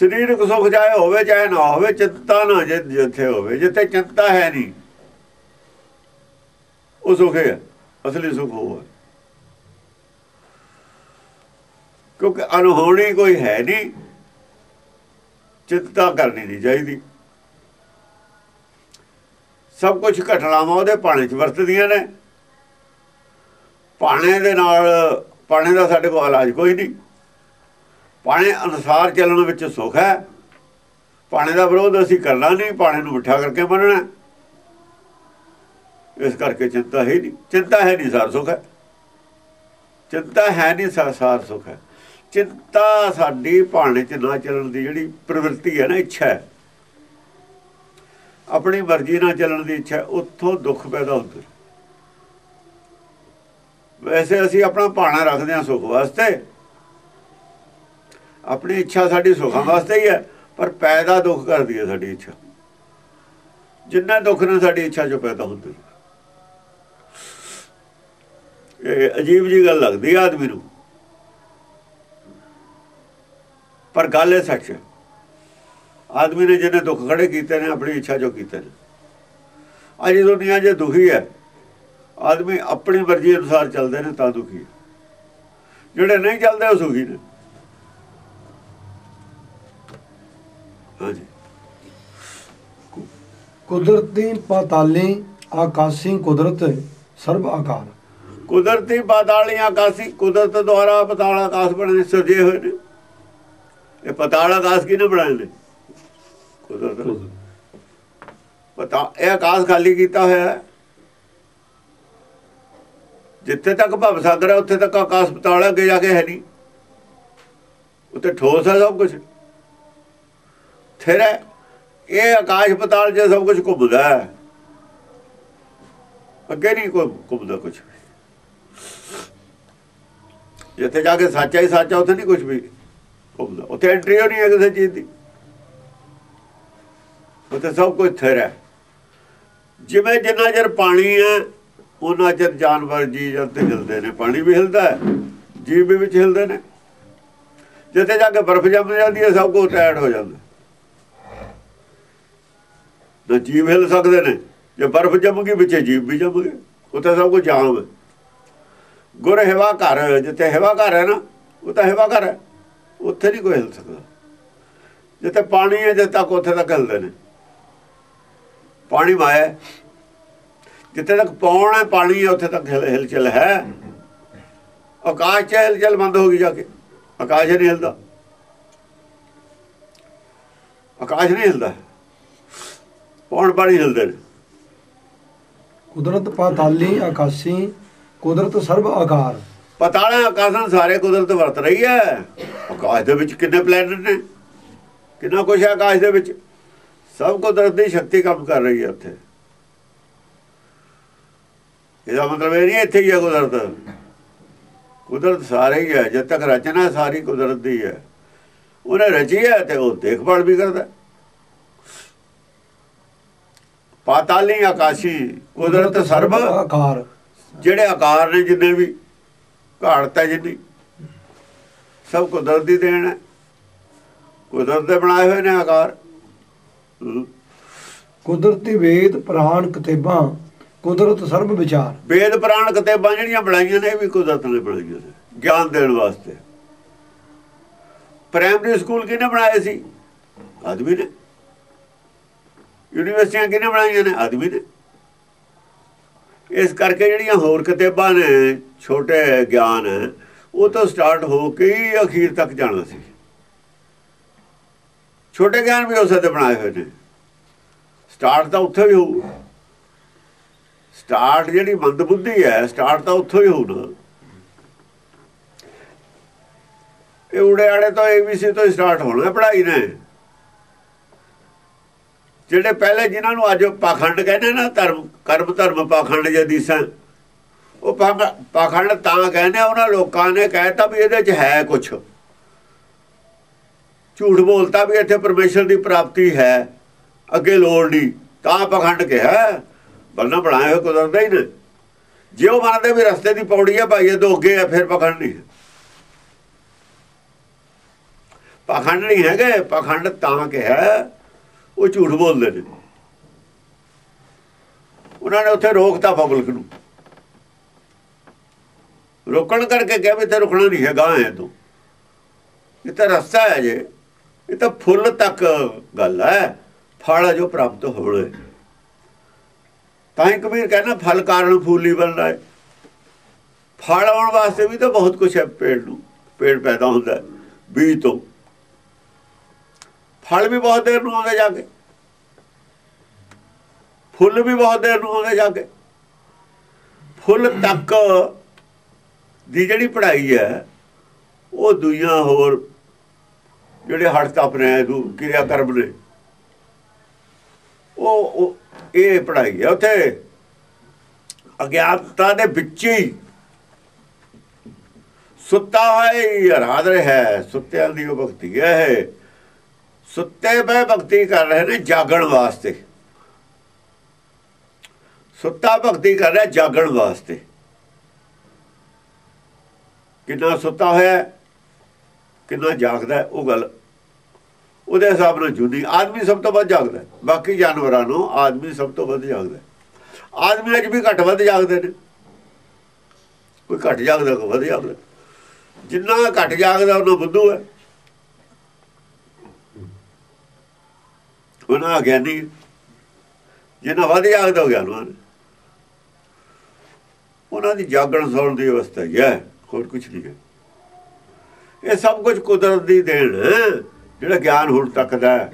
ਸਰੀਰਕ ਸੁਖ ਚਾਹੇ ਹੋਵੇ, ਚਾਹੇ ਨਾ ਹੋਵੇ, ਚਿੰਤਾ ਨਾ ਜਿ- ਜਿੱਥੇ ਹੋਵੇ, ਜਿੱਥੇ ਚਿੰਤਾ ਹੈ ਨਹੀਂ, ਉਹ ਸੁਖ ਹੈ, ਅਸਲੀ ਸੁਖ ਉਹ ਹੈ। ਕਿਉਂਕਿ ਅਨਹੋਣੀ ਕੋਈ ਹੈ ਨਹੀਂ, ਚਿੰਤਾ ਕਰਨੀ ਨਹੀਂ ਚਾਹੀਦੀ। ਸਭ ਕੁਝ ਘਟਨਾਵਾਂ ਉਹਦੇ ਪਾਣੇ 'ਚ ਵਰਤਦੀਆਂ ਨੇ। ਪਾਣੇ ਦੇ ਨਾਲ ਪਾਣੇ ਦਾ ਸਾਡੇ ਕੋਲ ਇਲਾਜ ਕੋਈ ਨਹੀਂ। ਪਾਣੇ ਅਨੁਸਾਰ ਚੱਲਣ ਵਿੱਚ ਸੁੱਖ ਹੈ। ਪਾਣੇ ਦਾ ਵਿਰੋਧ ਅਸੀਂ ਕਰਨਾ ਨਹੀਂ, ਪਾਣੇ ਨੂੰ ਮਿੱਠਾ ਕਰਕੇ ਮੰਨਣਾ। ਇਸ ਕਰਕੇ ਚਿੰਤਾ ਹੈ ਨਹੀਂ, ਚਿੰਤਾ ਹੈ ਨਹੀਂ ਸਾਰ ਸੁੱਖ ਹੈ। ਚਿੰਤਾ ਹੈ ਨਹੀਂ ਸਾਰ ਸਾਰ ਸੁੱਖ ਹੈ। ਚਿੰਤਾ ਸਾਡੀ ਭਾਣੇ 'ਚ ਨਾ ਚੱਲਣ ਦੀ ਜਿਹੜੀ ਪ੍ਰਵਿਰਤੀ ਹੈ ਨਾ, ਇੱਛਾ ਹੈ। ਆਪਣੀ ਮਰਜ਼ੀ ਨਾਲ ਚੱਲਣ ਦੀ ਇੱਛਾ ਉੱਥੋਂ ਦੁੱਖ ਪੈਦਾ ਹੁੰਦਾ। ਵੈਸੇ ਅਸੀਂ ਆਪਣਾ ਭਾਣਾ ਰੱਖਦੇ ਹਾਂ ਸੁੱਖ ਵਾਸਤੇ। ਆਪਣੀ ਇੱਛਾ ਸਾਡੀ ਸੁੱਖਾਂ ਵਾਸਤੇ ਹੀ ਹੈ, ਪਰ ਪੈਦਾ ਦੁੱਖ ਕਰਦੀ ਹੈ ਸਾਡੀ ਇੱਛਾ। ਜਿੰਨਾ ਦੁੱਖ ਨੇ ਸਾਡੀ ਇੱਛਾ ਚੋਂ ਪੈਦਾ ਹੁੰਦੀ ਇਹ ਅਜੀਬ ਜੀ ਗੱਲ ਲੱਗਦੀ ਆ ਆਦਮੀ ਨੂੰ। ਪਰ ਗੱਲ ਇਹ ਸੱਚ ਹੈ, ਆਦਮੀ ਨੇ ਜਿਹਨੇ ਦੁੱਖ ਖੜੇ ਕੀਤੇ ਨੇ, ਆਪਣੀ ਇੱਛਾ ਜੋ ਕੀਤੇ ਨੇ। ਅੱਜ ਦੁਨੀਆ ਜੇ ਦੁਖੀ ਹੈ, ਆਦਮੀ ਆਪਣੀ ਮਰਜ਼ੀ ਅਨੁਸਾਰ ਚੱਲਦੇ ਨੇ ਤਾਂ ਦੁਖੀ ਹੈ। ਜਿਹੜੇ ਨਹੀਂ ਚੱਲਦੇ ਉਹ ਸੁਖੀ ਨੇ। ਕੁਦਰਤੀ ਪਾਤਾਲੀ ਆਕਾਸ਼ੀ ਕੁਦਰਤ ਸਰਬ ਆਕਾਰ। ਕੁਦਰਤੀ ਪਾਤਾਲੀਆਂ ਆਕਾਸ਼ੀ ਕੁਦਰਤ ਦੁਆਰਾ ਪਤਾਲ ਆਕਾਸ਼ ਬਣੇ ਸਜੇ ਹੋਏ ਨੇ। ਇਹ ਪਤਾਲ ਆਕਾਸ਼ ਕਿਹਨੇ ਬਣਾਏ ਨੇ? ਕੁਦਰਤ। ਪਤਾ ਇਹ ਆਕਾਸ਼ ਖਾਲੀ ਕੀਤਾ ਹੋਇਆ ਹੈ। ਜਿੱਥੇ ਤੱਕ ਭਵ ਸਾਗਰ ਹੈ ਉੱਥੇ ਤੱਕ ਆਕਾਸ਼ ਪਤਾਲ ਅੱਗੇ ਜਾ ਕੇ ਹੈ ਨਹੀਂ। ਉੱਥੇ ਠੋਸ ਹੈ ਸਭ ਕੁਝ ਫਿਰ ਇਹ ਆਕਾਸ਼ ਪਤਾਲ ਚ ਸਭ ਕੁਝ ਘੁੰਮਦਾ ਹੈ। ਅੱਗੇ ਨਹੀਂ ਕੋਈ ਘੁੰਮਦਾ ਕੁਝ ਜਿੱਥੇ ਜਾ ਕੇ ਸੱਚਾ ਹੀ ਸੱਚਾ ਉੱਥੇ ਨਹੀਂ ਕੁਝ ਵੀ ਘੁੰਮਦਾ। ਉੱਥੇ ਐਂਟਰੀ ਨਹੀਂ ਹੈ ਕਿਸੇ ਚੀਜ਼ ਦੀ। ਉੱਥੇ ਸਭ ਕੁਝ ਥਿਰ ਹੈ ਜਿਵੇਂ ਜਿੰਨਾ ਚਿਰ ਪਾਣੀ ਹੈ ਉਹਨਾਂ ਚਿਰ ਜਾਨਵਰ ਜੀ ਜੰਤ ਹਿਲਦੇ ਨੇ। ਪਾਣੀ ਵੀ ਹਿਲਦਾ ਹੈ, ਜੀਵ ਵੀ ਵਿੱਚ ਹਿਲਦੇ ਨੇ। ਜਿੱਥੇ ਜਾ ਕੇ ਬਰਫ਼ ਜੰਮ ਜਾਂਦੀ ਹੈ, ਸਭ ਕੁਝ ਟੈਟ ਹੋ ਜਾਂਦਾ। ਤਾਂ ਜੀਵ ਹਿਲ ਸਕਦੇ ਨੇ। ਜੇ ਬਰਫ਼ ਜੰਮ ਵਿੱਚ ਜੀਵ ਵੀ ਜੰਮ ਉੱਥੇ ਸਭ ਕੁਝ ਜਾਮ ਹੈ। ਗੁਰ ਹਵਾ ਘਰ ਜਿੱਥੇ ਹਵਾ ਘਰ ਹੈ ਨਾ, ਉਹ ਤਾਂ ਹਵਾ ਘਰ ਹੈ। ਉੱਥੇ ਨਹੀਂ ਕੋਈ ਹਿਲ ਸਕਦਾ। ਜਿੱਥੇ ਪਾਣੀ ਹੈ ਜਦ ਤੱਕ ਉੱਥੇ ਤੱਕ ਹਿਲਦੇ ਨੇ। ਪਾਣੀ ਮਾਇਆ ਜਿੱਥੇ ਤੱਕ ਪੌਣ ਹੈ, ਪਾਣੀ ਹੈ, ਉੱਥੇ ਤੱਕ ਹਿਲ- ਹਿਲਚਲ ਹੈ। ਆਕਾਸ਼ ਚ ਹਿਲਚਲ ਬੰਦ ਹੋ ਗਈ ਜਾ ਕੇ। ਆਕਾਸ਼ ਨਹੀਂ ਹਿਲਦਾ। ਆਕਾਸ਼ ਨਹੀਂ ਹਿਲਦਾ। ਪੌਣ ਪਾਣੀ ਹਿਲਦੇ ਨੇ। ਕੁਦਰਤ ਪਾਤਾਲੀ ਆਕਾਸ਼ੀ ਕੁਦਰਤ ਸਰਬ ਆਕਾਰ। ਪਤਾਲਾ ਆਕਾਸ਼ਾਂ ਸਾਰੇ ਕੁਦਰਤ ਵਰਤ ਰਹੀ ਹੈ। ਆਕਾਸ਼ ਦੇ ਵਿੱਚ ਕਿੰਨੇ ਪਲੈਨਟ ਨੇ? ਕਿੰਨਾ ਕੁਝ ਹੈ ਆਕਾਸ਼ ਦੇ ਵਿੱਚ? ਸਭ ਕੁਦਰਤ ਦੀ ਸ਼ਕਤੀ ਕੰਮ ਕਰ ਰਹੀ ਹੈ ਉੱਥੇ। ਇਹਦਾ ਮਤਲਬ ਇਹ ਨਹੀਂ ਇੱਥੇ ਹੀ ਹੈ ਕੁਦਰਤ। ਕੁਦਰਤ ਸਾਰੇ ਹੀ ਹੈ। ਜਦ ਤੱਕ ਰਚਨਾ ਸਾਰੀ ਕੁਦਰਤ ਦੀ ਹੈ। ਉਹਨੇ ਰਚੀ ਹੈ ਤੇ ਉਹ ਦੇਖਭਾਲ ਵੀ ਕਰਦਾ ਪਾਤਾਲੀ ਆਕਾਸ਼ੀ ਕੁਦਰਤ ਸਰਬ ਆਕਾਰ। ਜਿਹੜੇ ਆਕਾਰ ਨੇ ਜਿੰਨੇ ਵੀ ਘਾੜਤ ਹੈ ਜਿੰਨੀ। ਸਭ ਕੁਦਰਤ ਦੀ ਦੇਣ ਹੈ। ਕੁਦਰਤ ਦੇ ਬਣਾਏ ਹੋਏ ਨੇ ਆਕਾਰ। ਕੁਦਰਤੀ ਵੇਦ ਪ੍ਰਾਣ ਕਤੇਬਾਂ ਕੁਦਰਤ ਸਰਬ ਵਿਚਾਰ। ਵੇਦ ਪੁਰਾਣ ਕਿਤਾਬਾਂ ਜਿਹੜੀਆਂ ਬਣਾਈਆਂ ਨੇ ਇਹ ਵੀ ਕੁਦਰਤ ਨੇ ਬਣਾਈਆਂ ਨੇ ਗਿਆਨ ਦੇਣ ਵਾਸਤੇ। ਪ੍ਰਾਇਮਰੀ ਸਕੂਲ ਕਿਹਨੇ ਬਣਾਏ ਸੀ? ਆਦਮੀ ਨੇ। ਯੂਨੀਵਰਸਿਟੀਆਂ ਕਿਹਨੇ ਬਣਾਈਆਂ ਨੇ? ਆਦਮੀ ਨੇ। ਇਸ ਕਰਕੇ ਜਿਹੜੀਆਂ ਹੋਰ ਕਿਤਾਬਾਂ ਨੇ, ਛੋਟੇ ਗਿਆਨ ਹੈ ਉਹ ਤੋਂ ਸਟਾਰਟ ਹੋ ਕੇ ਹੀ ਅਖੀਰ ਤੱਕ ਜਾਣਾ ਸੀ। ਛੋਟੇ ਗਿਆਨ ਵੀ ਉਸੇ ਤੇ ਬਣਾਏ ਹੋਏ ਨੇ। ਸਟਾਰਟ ਤਾਂ ਉੱਥੇ ਹੀ ਹੋਊ। ਸਟਾਰਟ ਜਿਹੜੀ ਮੰਦ ਬੁੱਧੀ ਹੈ ਸਟਾਰਟ ਤਾਂ ਉੱਥੋਂ ਹੀ ਹੋਣਾ ਇਹ ਉੜੇ ਆੜੇ ਤੋਂ ਏਬੀਸੀ ਤੋਂ ਸਟਾਰਟ ਹੋਣਾ ਪੜ੍ਹਾਈ ਨੇ। ਜਿਹੜੇ ਪਹਿਲੇ ਜਿਨ੍ਹਾਂ ਨੂੰ ਅੱਜ ਪਾਖੰਡ ਕਹਿੰਦੇ ਨਾ ਧਰਮ, ਕਰਮ ਧਰਮ ਪਾਖੰਡ ਜਦੀਸਾਂ ਉਹ ਪਾਖ- ਪਾਖੰਡ ਤਾਂ ਕਹਿੰਦੇ ਉਹਨਾਂ ਲੋਕਾਂ ਨੇ ਕਹਿਤਾ ਵੀ ਇਹਦੇ 'ਚ ਹੈ ਕੁਝ ਝੂਠ ਬੋਲਤਾ ਵੀ ਇੱਥੇ ਪਰਮੇਸ਼ਰ ਦੀ ਪ੍ਰਾਪਤੀ ਹੈ, ਅੱਗੇ ਲੋੜ ਨਹੀਂ, ਤਾਂ ਪਾਖੰਡ ਕਿਹਾ। ਬੰਨਾ ਬਣਾਏ ਹੋਏ ਕੁਦਰਤ ਹੀ ਨੇ। ਜੇ ਉਹ ਮੰਨਦੇ ਵੀ ਰਸਤੇ ਦੀ ਪੌੜੀ ਹੈ ਭਾਈ, ਇਹ ਤੋਂ ਅੱਗੇ ਹੈ ਫਿਰ ਪਖੰਡ ਨਹੀਂ। ਹੈ। ਪਾਖੰਡ ਨਹੀਂ ਹੈਗੇ, ਪਾਖੰਡ ਤਾਂ ਕਿਹਾ। ਉਹ ਝੂਠ ਬੋਲਦੇ ਨੇ। ਉਹਨਾਂ ਨੇ ਉੱਥੇ ਰੋਕਤਾ ਪਬਲਿਕ ਨੂੰ। ਰੋਕਣ ਕਰਕੇ ਕਿਹਾ ਵੀ ਤੇ ਰੁਕਣਾ ਨਹੀਂ ਹੈਗਾ ਤੂੰ। ਇਹ ਤਾਂ ਰਸਤਾ ਹੈ ਜੇ। ਇਹ ਤਾਂ ਫੁੱਲ ਤੱਕ ਗੱਲ ਹੈ। ਫਲ ਜੋ ਪ੍ਰਾਪਤ ਹੋਣਾ ਤਾਂ ਹੀ ਕਬੀਰ ਕਹਿੰਦਾ ਫਲ ਕਾਰਨ ਫੂਲੀ ਬਣਦਾ ਹੈ। ਫਲ ਆਉਣ ਵਾਸਤੇ ਵੀ ਤਾਂ ਬਹੁਤ ਕੁਝ ਹੈ ਪੇੜ ਨੂੰ। ਪੇੜ ਪੈਦਾ ਹੁੰਦਾ ਬੀਜ ਤੋਂ। ਫਲ ਵੀ ਬਹੁਤ ਦੇਰ ਨੂੰ ਆਉਂਦੇ ਜਾ ਕੇ ਫੁੱਲ ਵੀ ਬਹੁਤ ਦੇਰ ਨੂੰ ਆਉਂਦੇ ਜਾ ਕੇ ਫੁੱਲ ਤੱਕ ਦੀ ਜਿਹੜੀ ਪੜ੍ਹਾਈ ਹੈ, ਉਹ ਦੁਨੀਆ ਹੋਰ ਜਿਹੜੇ ਹਟ ਤਪ ਨੇ ਦੂ ਕਿਰਿਆ ਕਰਮ ਨੇ, ਉਹ ਇਹ ਪੜ੍ਹਾਈ ਹੈ। ਉੱਥੇ ਅਗਿਆਨਤਾ ਦੇ ਵਿੱਚ ਹੀ ਸੁੱਤਾ ਹੈ ਰਾਤ ਰਿਹਾ ਸੁੱਤਿਆਂ ਦੀ ਉਹ ਭਗਤੀ ਹੈ ਇਹ। ਸੁੱਤੇ ਪਏ ਭਗਤੀ ਕਰ ਰਹੇ ਨੇ ਜਾਗਣ ਵਾਸਤੇ। ਸੁੱਤਾ ਭਗਤੀ ਕਰ ਰਿਹਾ ਜਾਗਣ ਵਾਸਤੇ। ਕਿੰਨਾ ਸੁੱਤਾ ਹੋਇਆ, ਕਿੰਨਾ ਜਾਗਦਾ, ਉਹ ਗੱਲ ਉਹਦੇ ਹਿਸਾਬ ਨਾਲ ਜੁਦੀ। ਆਦਮੀ ਸਭ ਤੋਂ ਵੱਧ ਜਾਗਦਾ ਬਾਕੀ ਜਾਨਵਰਾਂ ਨੂੰ ਆਦਮੀ ਸਭ ਤੋਂ ਵੱਧ ਜਾਗਦਾ ਆਦਮੀ ਅੱਜ ਵੀ ਘੱਟ ਵੱਧ ਜਾਗਦੇ ਨੇ। ਕੋਈ ਘੱਟ ਜਾਗਦਾ, ਕੋਈ ਵੱਧ ਜਾਗਦਾ। ਜਿੰਨਾ ਘੱਟ ਜਾਗਦਾ, ਉਹਨਾਂ ਬੁੱਧੂ ਹੈ। ਉਹਨਾਂ ਗਿਆਨੀ ਹੈ। ਜਿੰਨਾ ਵੱਧ ਜਾਗਦਾ ਉਹ ਗਿਆਨਵਾਨ ਉਹਨਾਂ ਦੀ ਜਾਗਣ ਸੌਣ ਦੀ ਅਵਸਥਾ ਹੀ ਹੈ, ਹੋਰ ਕੁਝ ਨਹੀਂ ਹੈ। ਇਹ ਸਭ ਕੁਝ ਕੁਦਰਤ ਦੀ ਦੇਣ, ਜਿਹੜਾ ਗਿਆਨ ਹੁਣ ਤੱਕ ਦਾ ਹੈ।